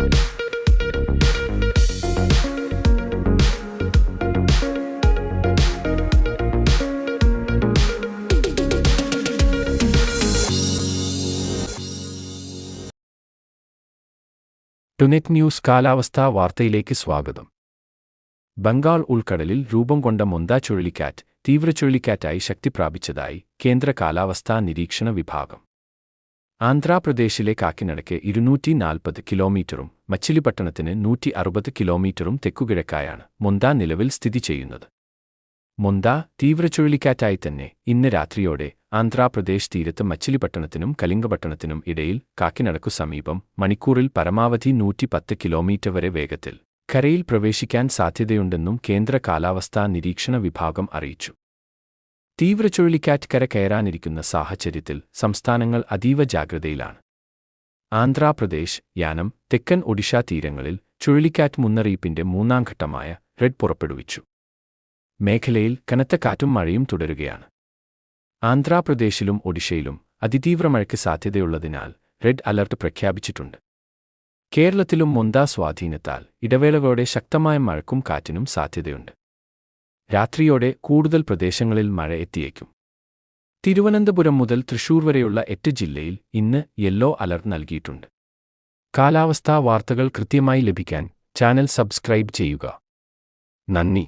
ടുനെറ്റ് news കാലാവസ്ഥാ വാർത്തയിലേക്ക് സ്വാഗതം. ബംഗാൾ ഉൾക്കടലിൽ രൂപം കൊണ്ട മൊന്ത ചുഴലിക്കാറ്റ് തീവ്ര ചുഴലിക്കാറ്റായി ശക്തി പ്രാപിച്ചതായി കേന്ദ്ര കാലാവസ്ഥാ നിരീക്ഷണ വിഭാഗം. ആന്ധ്രാപ്രദേശിലെ കാക്കിനടയ്ക്ക് ഇരുന്നൂറ്റി നാൽപ്പത് കിലോമീറ്ററും മച്ചിലിപട്ടണത്തിന് നൂറ്റി അറുപത് കിലോമീറ്ററും തെക്കുകിഴക്കായാണ് മൊന്ത നിലവിൽ സ്ഥിതി ചെയ്യുന്നത്. മൊന്ത തീവ്ര ചുഴലിക്കാറ്റായി തന്നെ ഇന്ന് രാത്രിയോടെ ആന്ധ്രാപ്രദേശ് തീരത്ത് മച്ചിലിപട്ടണത്തിനും കലിംഗപട്ടണത്തിനും ഇടയിൽ കാക്കിനടക്കു സമീപം മണിക്കൂറിൽ പരമാവധി നൂറ്റിപ്പത്ത് കിലോമീറ്റർ വരെ വേഗത്തിൽ കരയിൽ പ്രവേശിക്കാൻ സാധ്യതയുണ്ടെന്നും കേന്ദ്ര കാലാവസ്ഥാ നിരീക്ഷണ വിഭാഗം അറിയിച്ചു. തീവ്ര ചുഴലിക്കാറ്റ് കര കയറാനിരിക്കുന്ന സാഹചര്യത്തിൽ സംസ്ഥാനങ്ങൾ അതീവ ജാഗ്രതയിലാണ്. ആന്ധ്രാപ്രദേശ് യാനം തെക്കൻ ഒഡീഷ തീരങ്ങളിൽ ചുഴലിക്കാറ്റ് മുന്നറിയിപ്പിന്റെ മൂന്നാം ഘട്ടമായ റെഡ് പുറപ്പെടുവിച്ചു. മേഖലയിൽ കനത്ത കാറ്റും മഴയും തുടരുകയാണ്. ആന്ധ്രാപ്രദേശിലും ഒഡിഷയിലും അതിതീവ്ര മഴയ്ക്ക് സാധ്യതയുള്ളതിനാൽ റെഡ് അലർട്ട് പ്രഖ്യാപിച്ചിട്ടുണ്ട്. കേരളത്തിലും മൊന്ത സ്വാധീനത്താൽ ഇടവേളകളോടെ ശക്തമായ മഴക്കും കാറ്റിനും സാധ്യതയുണ്ട്. രാത്രിയോടെ കൂടുതൽ പ്രദേശങ്ങളിൽ മഴ എത്തിയേക്കും. തിരുവനന്തപുരം മുതൽ തൃശൂർ വരെയുള്ള എട്ട് ജില്ലയിൽ ഇന്ന് യെല്ലോ അലർട്ട് നൽകിയിട്ടുണ്ട്. കാലാവസ്ഥാ വാർത്തകൾ കൃത്യമായി ലഭിക്കാൻ ചാനൽ സബ്സ്ക്രൈബ് ചെയ്യുക. നന്ദി.